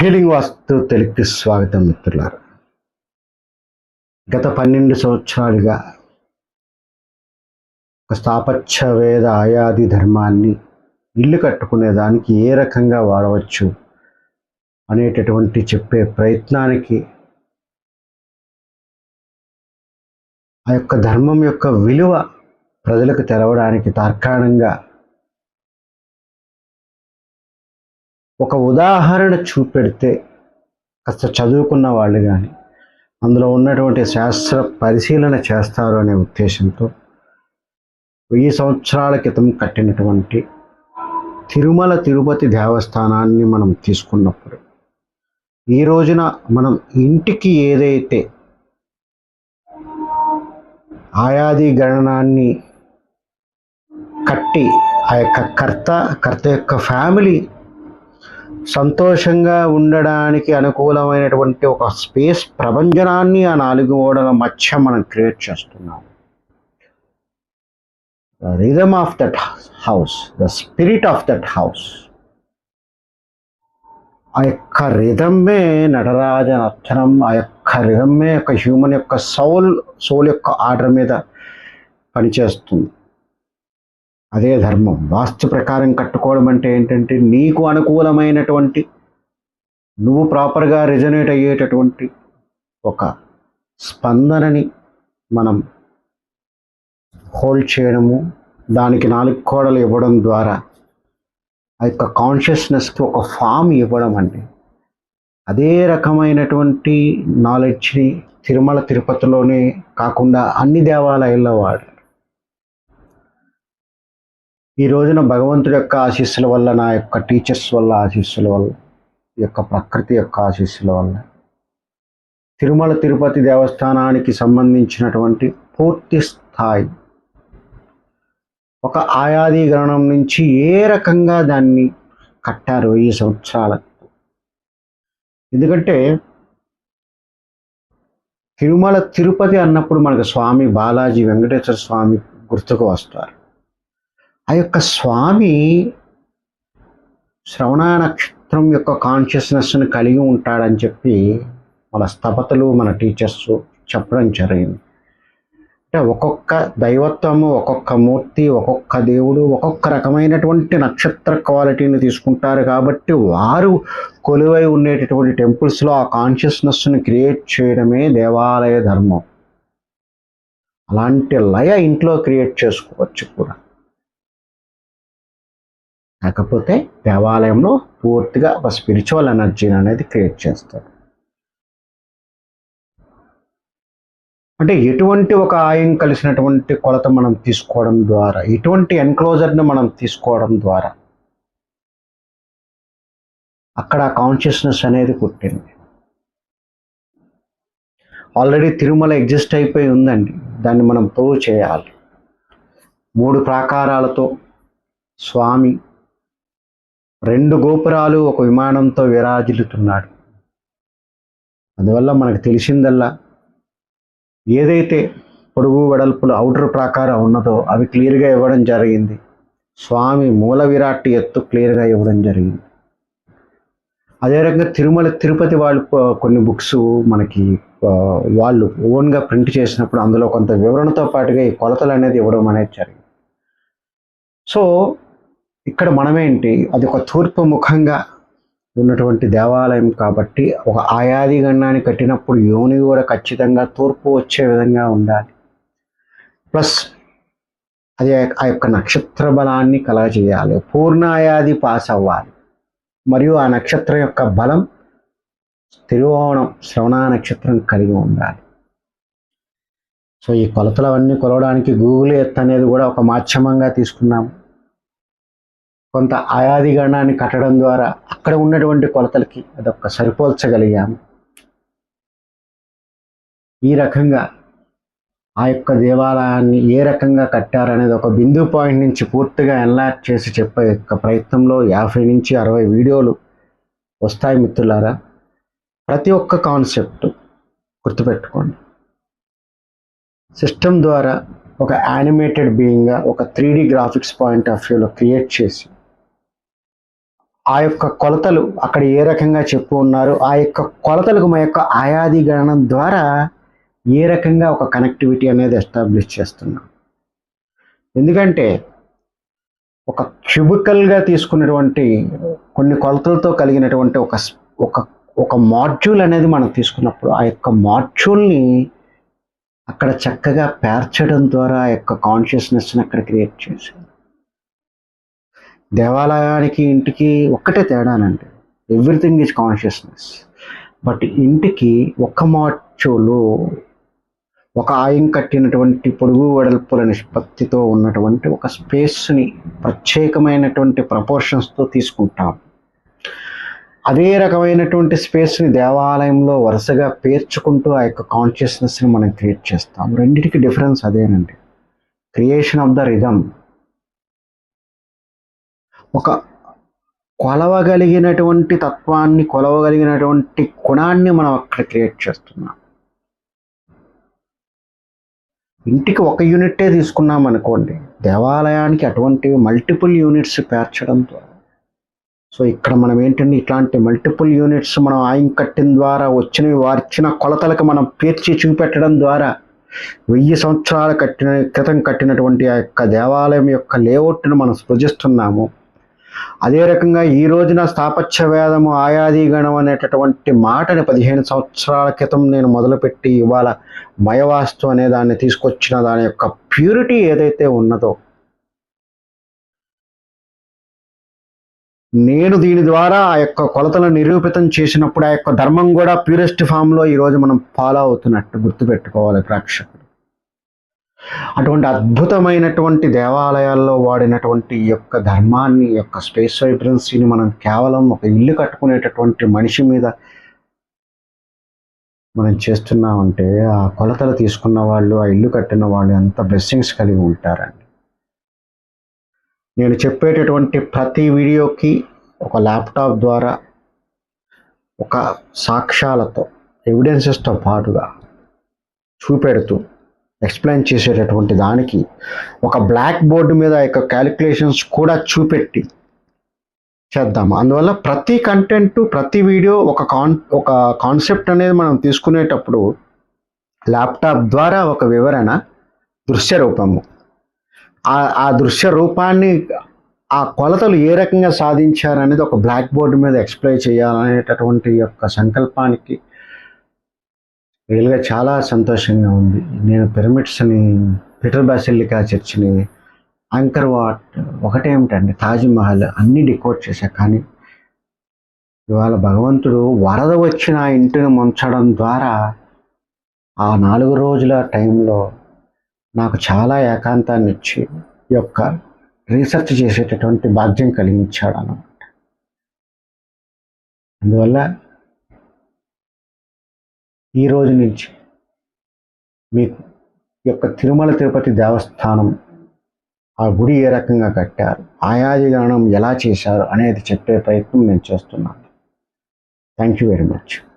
Healing వాస్తు తెలుగుకి స్వాగతం మిత్రులారు. గత పన్నెండు సంవత్సరాలుగా ఒక స్థాపత్య వేద ఆయాది ధర్మాన్ని ఇల్లు కట్టుకునే దానికి ఏ రకంగా వాడవచ్చు అనేటటువంటి చెప్పే ప్రయత్నానికి ఆ యొక్క ధర్మం యొక్క విలువ ప్రజలకు తెలవడానికి తార్కాణంగా ఒక ఉదాహరణ చూపెడితే కాస్త చదువుకున్న వాళ్ళు కానీ అందులో ఉన్నటువంటి శాస్త్ర పరిశీలన చేస్తారు అనే ఉద్దేశంతో వెయ్యి సంవత్సరాల క్రితం కట్టినటువంటి తిరుమల తిరుపతి దేవస్థానాన్ని మనం తీసుకున్నప్పుడు ఈ రోజున మనం ఇంటికి ఏదైతే ఆయాది గణనాన్ని కట్టి ఆ యొక్క కర్త కర్త యొక్క ఫ్యామిలీ సంతోషంగా ఉండడానికి అనుకూలమైనటువంటి ఒక స్పేస్ ప్రభంజనాన్ని ఆ నాలుగు ఓడల మధ్య మనం క్రియేట్ చేస్తున్నాం. The rhythm of that house the spirit of that house ఆ యొక్క రిధమ్మే నటరాజ నర్తనం ఆ యొక్క రిధమ్మే యొక్క హ్యూమన్ యొక్క సౌల్ సోల్ యొక్క ఆర్డర్ మీద పనిచేస్తుంది. అదే ధర్మం. వాస్తు ప్రకారం కట్టుకోవడం అంటే ఏంటంటే నీకు అనుకూలమైనటువంటి నువ్వు ప్రాపర్గా రిజనేట్ అయ్యేటటువంటి ఒక స్పందనని మనం హోల్డ్ చేయడము దానికి నాలుగు కోడలు ఇవ్వడం ద్వారా ఆ యొక్క కాన్షియస్నెస్కి ఒక ఫామ్ ఇవ్వడం అండి. అదే రకమైనటువంటి నాలెడ్జ్ని తిరుమల తిరుపతిలోనే కాకుండా అన్ని దేవాలయాల్లో వాడు ఈ రోజున భగవంతుడి యొక్క ఆశీస్సుల వల్ల నా యొక్క టీచర్స్ వల్ల ఆశీస్సుల వల్ల ఈ యొక్క ప్రకృతి యొక్క ఆశీస్సుల వల్ల తిరుమల తిరుపతి దేవస్థానానికి సంబంధించినటువంటి పూర్తి స్థాయి ఒక ఆయాది గ్రహణం నుంచి ఏ రకంగా దాన్ని కట్టారు ఈ సంవత్సరాలకు? ఎందుకంటే తిరుమల తిరుపతి అన్నప్పుడు మనకు స్వామి బాలాజీ వెంకటేశ్వర స్వామి గుర్తుకు వస్తారు. ఆ యొక్క స్వామి శ్రవణ నక్షత్రం యొక్క కాన్షియస్నెస్ని కలిగి ఉంటాడని చెప్పి మన స్థపతులు మన టీచర్స్ చెప్పడం జరిగింది. అంటే ఒక్కొక్క దైవత్వము ఒక్కొక్క మూర్తి ఒక్కొక్క దేవుడు ఒక్కొక్క రకమైనటువంటి నక్షత్ర క్వాలిటీని తీసుకుంటారు కాబట్టి వారు కొలువై ఉండేటటువంటి టెంపుల్స్లో ఆ కాన్షియస్నెస్ని క్రియేట్ చేయడమే దేవాలయ ధర్మం. అలాంటి లయ ఇంట్లో క్రియేట్ చేసుకోవచ్చు కూడా. కాకపోతే దేవాలయంలో పూర్తిగా ఒక స్పిరిచువల్ ఎనర్జీని అనేది క్రియేట్ చేస్తారు. అంటే ఎటువంటి ఒక ఆయం కలిసినటువంటి కొలత మనం తీసుకోవడం ద్వారా ఎటువంటి ఎన్క్లోజర్ని మనం తీసుకోవడం ద్వారా అక్కడ కాన్షియస్నెస్ అనేది పుట్టింది. ఆల్రెడీ తిరుమల ఎగ్జిస్ట్ అయిపోయి ఉందండి. దాన్ని మనం ప్రూవ్ చేయాలి. మూడు ప్రాకారాలతో స్వామి రెండు గోపురాలు ఒక విమానంతో విరాజిల్లుతున్నాడు. అందువల్ల మనకు తెలిసిందల్లా ఏదైతే పొడుగు వెడల్పులు అవుటర్ ప్రాకారం ఉన్నదో అవి క్లియర్గా ఇవ్వడం జరిగింది. స్వామి మూల విరాట్ ఎత్తు క్లియర్గా ఇవ్వడం జరిగింది. అదే రకంగా తిరుమల తిరుపతి వాళ్ళు కొన్ని బుక్స్ మనకి వాళ్ళు ఓన్గా ప్రింట్ చేసినప్పుడు అందులో కొంత వివరణతో పాటుగా ఈ కొలతలు అనేది ఇవ్వడం అనేది జరిగింది. సో ఇక్కడ మనమేంటి? అది ఒక తూర్పు ముఖంగా ఉన్నటువంటి దేవాలయం కాబట్టి ఒక ఆయాది గణాన్ని కట్టినప్పుడు యోని కూడా ఖచ్చితంగా తూర్పు వచ్చే విధంగా ఉండాలి. ప్లస్ అది ఆ యొక్క నక్షత్ర బలాన్ని కలగజేయాలి. పూర్ణాయాది పాస్ అవ్వాలి. మరియు ఆ నక్షత్రం యొక్క బలం తిరువోణం శ్రవణ నక్షత్రం కలిగి ఉండాలి. సో ఈ కొలతలు అవన్నీ కొలవడానికి గూగుల్ ఎత్ అనేది కూడా ఒక మాధ్యమంగా తీసుకున్నాము. కొంత ఆయాది గణాన్ని కట్టడం ద్వారా అక్కడ ఉన్నటువంటి కొలతలకి అదొక సరిపోల్చగలిగాము. ఈ రకంగా ఆ యొక్క దేవాలయాన్ని ఏ రకంగా కట్టారనేది ఒక బిందు పాయింట్ నుంచి పూర్తిగా ఎన్లాక్ చేసి చెప్పే యొక్క ప్రయత్నంలో యాభై నుంచి అరవై వీడియోలు వస్తాయి మిత్రులారా. ప్రతి ఒక్క కాన్సెప్ట్ గుర్తుపెట్టుకోండి. సిస్టమ్ ద్వారా ఒక యానిమేటెడ్ బీయింగ్గా ఒక three D graphics point of వ్యూలో క్రియేట్ చేసి ఆ యొక్క కొలతలు అక్కడ ఏ రకంగా చెప్పు ఉన్నారు ఆ యొక్క కొలతలకు మా యొక్క ఆయాది గణనం ద్వారా ఏ రకంగా ఒక కనెక్టివిటీ అనేది ఎస్టాబ్లిష్ చేస్తున్నాం. ఎందుకంటే ఒక క్యూబికల్గా తీసుకున్నటువంటి కొన్ని కొలతలతో కలిగినటువంటి ఒక ఒక ఒక మాడ్యూల్ అనేది మనం తీసుకున్నప్పుడు ఆ యొక్క మాడ్యూల్ని అక్కడ చక్కగా పేర్చడం ద్వారా ఆ యొక్క కాన్షియస్నెస్ని అక్కడ క్రియేట్ చేసింది. దేవాలయానికి ఇంటికి ఒక్కటే తేడానండి. ఎవ్రీథింగ్ ఈజ్ కాన్షియస్నెస్ బట్ ఇంటికి ఒక్క మార్చోలో ఒక ఆయం కట్టినటువంటి పొడుగు వెడల్పుల నిష్పత్తితో ఉన్నటువంటి ఒక స్పేస్ని ప్రత్యేకమైనటువంటి ప్రపోర్షన్స్తో తీసుకుంటాం. అదే రకమైనటువంటి స్పేస్ని దేవాలయంలో వరుసగా పేర్చుకుంటూ ఆ యొక్క కాన్షియస్నెస్ని మనం క్రియేట్ చేస్తాం. రెండింటికి డిఫరెన్స్ అదేనండి. క్రియేషన్ ఆఫ్ ద రిధమ్ ఒక కొలవగలిగినటువంటి తత్వాన్ని కొలవగలిగినటువంటి గుణాన్ని మనం అక్కడ క్రియేట్ చేస్తున్నాం. ఇంటికి ఒక యూనిట్టే తీసుకున్నాం అనుకోండి దేవాలయానికి అటువంటి మల్టిపుల్ యూనిట్స్ పేర్చడం ద్వారా. సో ఇక్కడ మనం ఏంటంటే ఇట్లాంటి మల్టిపుల్ యూనిట్స్ మనం ఆయం కట్టిన ద్వారా వచ్చినవి వారిచ్చిన కొలతలకు మనం పేర్చి చూపెట్టడం ద్వారా వెయ్యి సంవత్సరాల కట్టిన క్రితం కట్టినటువంటి ఆ యొక్క దేవాలయం యొక్క లేఅవుట్ను మనం సృజిస్తున్నాము. అదే రకంగా ఈ రోజున స్థాపత్య వేదము ఆయాది గణం అనేటటువంటి మాటని పదిహేను సంవత్సరాల క్రితం నేను మొదలుపెట్టి ఇవాళ మయవాస్తు అనే దాన్ని తీసుకొచ్చిన దాని యొక్క ప్యూరిటీ ఏదైతే ఉన్నదో నేను దీని ద్వారా ఆ యొక్క కొలతలను నిరూపితం చేసినప్పుడు ఆ యొక్క ధర్మం కూడా ప్యూరెస్ట్ ఫామ్లో ఈరోజు మనం ఫాలో అవుతున్నట్టు గుర్తుపెట్టుకోవాలి ప్రేక్షకులు. అటువంటి అద్భుతమైనటువంటి దేవాలయాల్లో వాడినటువంటి యొక్క ధర్మాన్ని యొక్క స్పేస్ వైబ్రెన్సీని మనం కేవలం ఒక ఇల్లు కట్టుకునేటటువంటి మనిషి మీద మనం చేస్తున్నామంటే ఆ కొలతలు తీసుకున్న వాళ్ళు ఆ ఇల్లు కట్టిన వాళ్ళు ఎంత బ్లెస్సింగ్స్ కలిగి ఉంటారండి. నేను చెప్పేటటువంటి ప్రతి వీడియోకి ఒక ల్యాప్టాప్ ద్వారా ఒక సాక్ష్యాలతో ఎవిడెన్సెస్తో పాటుగా చూపెడుతూ ఎక్స్ప్లెయిన్ చేసేటటువంటి దానికి ఒక బ్లాక్ బోర్డు మీద యొక్క క్యాలిక్యులేషన్స్ కూడా చూపెట్టి చేద్దాం. అందువల్ల ప్రతి కంటెంట్ ప్రతి వీడియో ఒక కాన్ ఒక కాన్సెప్ట్ అనేది మనం తీసుకునేటప్పుడు ల్యాప్టాప్ ద్వారా ఒక వివరణ దృశ్య రూపము. ఆ ఆ దృశ్య రూపాన్ని ఆ కొలతలు ఏ రకంగా సాధించారనేది ఒక బ్లాక్ బోర్డు మీద ఎక్స్ప్లెయిన్ చేయాలనేటటువంటి యొక్క సంకల్పానికి రియల్గా చాలా సంతోషంగా ఉంది. నేను పిరమిడ్స్ని పీటర్ బాసిల్లికా చర్చిని యాంకర్ వాట్ ఒకటేమిటండి తాజ్మహల్ అన్నీ డికోడ్ చేశా. కానీ ఇవాళ భగవంతుడు వరద వచ్చిన ఆ ఇంటిని ముంచడం ద్వారా ఆ నాలుగు రోజుల టైంలో నాకు చాలా ఏకాంతాన్ని ఇచ్చి యొక్క రీసెర్చ్ చేసేటటువంటి భాగ్యం కలిగించాడు అన్నమాట. అందువల్ల ఈ రోజు నుంచి మీకు యొక్క తిరుమల తిరుపతి దేవస్థానం ఆ గుడి ఏ రకంగా కట్టారు? ఆయాది ఎలా చేశారు? అనేది చెప్పే ప్రయత్నం నేను చేస్తున్నాను. Thank you very much